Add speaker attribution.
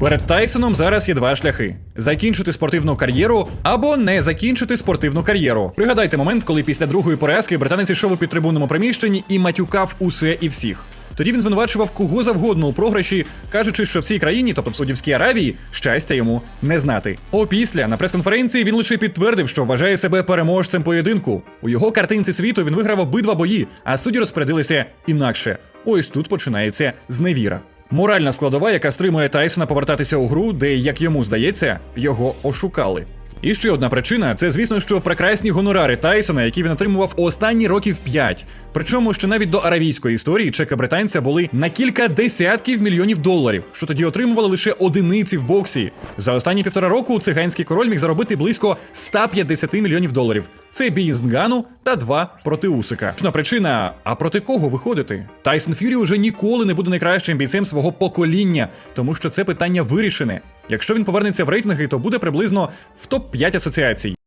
Speaker 1: Перед Тайсоном зараз є два шляхи: закінчити спортивну кар'єру або не закінчити спортивну кар'єру. Пригадайте момент, коли після другої поразки британець йшов у підтрибунному приміщенні і матюкав усе і всіх. Тоді він звинувачував кого завгодно у програші, кажучи, що в цій країні, тобто в Саудівській Аравії, щастя йому не знати. Опісля на прес-конференції він лише підтвердив, що вважає себе переможцем поєдинку. У його картинці світу він виграв обидва бої, а судді розпорядилися інакше. Ось тут починається зневіра. Моральна складова, яка стримує Тайсона повертатися у гру, де, як йому здається, його ошукали. І ще одна причина це, звісно, що прекрасні гонорари Тайсона, які він отримував останні років 5. Причому, що навіть до аравійської історії чеки британця були на кілька десятків мільйонів доларів, що тоді отримували лише одиниці в боксі. За останні півтора року циганський король міг заробити близько 150 мільйонів доларів. Це бій з Нгану та два проти Усика. Чна причина, а проти кого виходити? Тайсон Фюрі вже ніколи не буде найкращим бійцем свого покоління, тому що це питання вирішене. Якщо він повернеться в рейтинги, то буде приблизно в топ 5 асоціацій.